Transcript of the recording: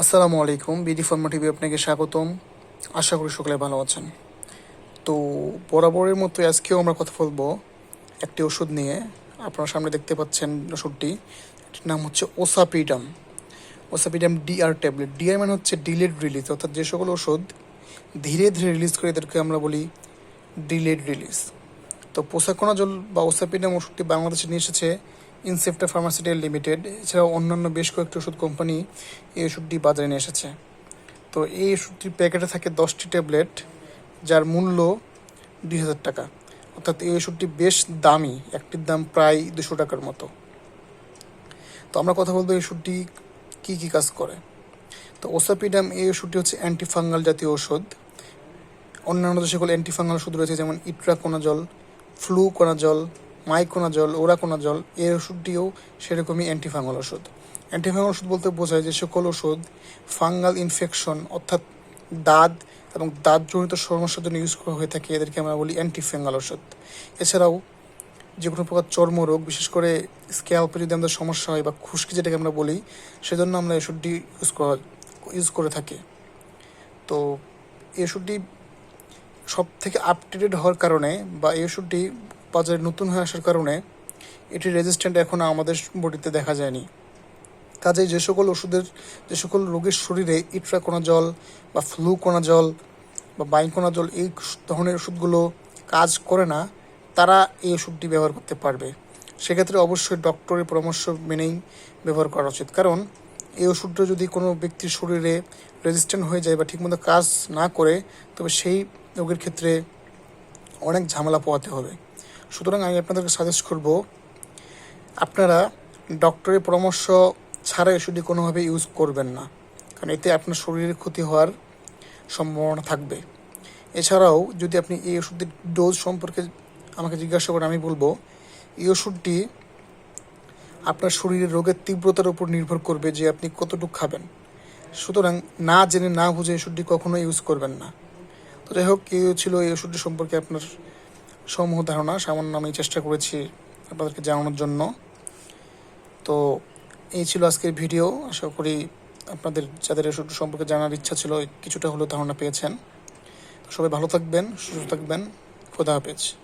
আসসালামু আলাইকুম, BD ফর্মা TV আপনাকে স্বাগতম। আশা করি সকলে ভালো আছেন। তো বরাবরের মতো আজকেও আমরা কথা বলব একটি ওষুধ নিয়ে। আপনার সামনে দেখতে পাচ্ছেন ওষুধটি। এটির নাম হচ্ছে ওসাপিডাম। ওসাপিডাম ডিআর ট্যাবলেট। ডিআর মানে হচ্ছে ডিলেড রিলিজ, অর্থাৎ যে সকল ওষুধ ধীরে ধীরে রিলিজ করে এদেরকে আমরা বলি ডিলেড রিলিজ। তো পোসাকোনাজল বা ওসাপিডাম ওষুধটি বাংলাদেশে নিয়ে এসেছে ইনসেপ্টা ফার্মাসিউটিক্যাল লিমিটেড, এছাড়াও অন্যান্য বেশ কয়েকটি ওষুধ কোম্পানি এই ওষুধটি বাজারে নিয়ে এসেছে। তো এই ওষুধটির প্যাকেটে থাকে দশটি ট্যাবলেট, যার মূল্য দুই হাজার টাকা। অর্থাৎ এই ওষুধটি বেশ দামি, একটির দাম প্রায় দুশো টাকার মতো। তো আমরা কথা বলব এই ওষুধটি কী কী কাজ করে। তো ওসাপিডাম এই ওষুধটি হচ্ছে অ্যান্টিফাঙ্গাল জাতীয় ওষুধ। অন্যান্য যে সকল অ্যান্টিফাঙ্গাল ওষুধ রয়েছে, যেমন ইট্রাকোনাজল, ফ্লুকোনাজল মাইকোনাজল ওরাকোনাজল এই ওষুধটিও সেরকমই অ্যান্টিফাঙ্গাল ওষুধ। অ্যান্টিফাঙ্গাল ওষুধ বলতে বোঝায় যে সকল ওষুধ ফাঙ্গাল ইনফেকশন অর্থাৎ দাঁত এবং দাঁতজনিত সমস্যার জন্য ইউজ করা হয়ে থাকে, এদেরকে আমরা বলি অ্যান্টিফাঙ্গাল ওষুধ। এছাড়াও যে কোনো প্রকার চর্মরোগ বিশেষ করে স্ক্যাল্পে যদি আমাদের সমস্যা হয় বা খুশকি যেটাকে আমরা বলি, সেজন্য আমরা এই ওষুধটি ইউজ করা ইউজ করে থাকি। তো এই ওষুধটি সব থেকে আপডেটেড হওয়ার কারণে বা এই ওষুধটি বাজারে নতুন হয়ে আসার কারণে এটি রেজিস্ট্যান্ট এখন আমাদের বডিতে দেখা যায়নি। কাজেই যে সকল ওষুধের, যে সকল রোগীর শরীরে ইট্রাকোনা জল বা ফ্লুকোনা জল বা বাইকোনা জল এই ধরনের ওষুধগুলো কাজ করে না, তারা এই ওষুধটি ব্যবহার করতে পারবে। সেক্ষেত্রে অবশ্যই ডক্টরের পরামর্শ মেনেই ব্যবহার করা উচিত। কারণ এই ওষুধটা যদি কোনো ব্যক্তির শরীরে রেজিস্ট্যান্ট হয়ে যায় বা ঠিকমতো কাজ না করে, তবে সেই রোগের ক্ষেত্রে অনেক ঝামেলা পোয়াতে হবে। সুতরাং আমি আপনাদেরকে সাজেস্ট করব, আপনারা ডক্টরের পরামর্শ ছাড়া ওষুধটি কোনোভাবে ইউজ করবেন না। কারণ এতে আপনার শরীরের ক্ষতি হওয়ার সম্ভাবনা থাকবে। এছাড়াও যদি আপনি এই ওষুধের ডোজ সম্পর্কে আমাকে জিজ্ঞাসা করেন, আমি বলব, এই ওষুধটি আপনার শরীরের রোগের তীব্রতার উপর নির্ভর করবে যে আপনি কতটুকু খাবেন। সুতরাং না জেনে না বুঝে ওষুধটি কখনো ইউজ করবেন না। তো যাই হোক, এই ছিল এই ওষুধটি সম্পর্কে আপনার সমূহ ধারণা সামান্য আমি চেষ্টা করেছি আপনাদেরকে জানানোর জন্য। তো এই ছিল আজকের ভিডিও। আশা করি আপনাদের যাদের এসব সম্পর্কে জানার ইচ্ছা ছিল, কিছুটা হলেও ধারণা পেয়েছেন। সবাই ভালো থাকবেন, সুস্থ থাকবেন। খোদা হাফেজ।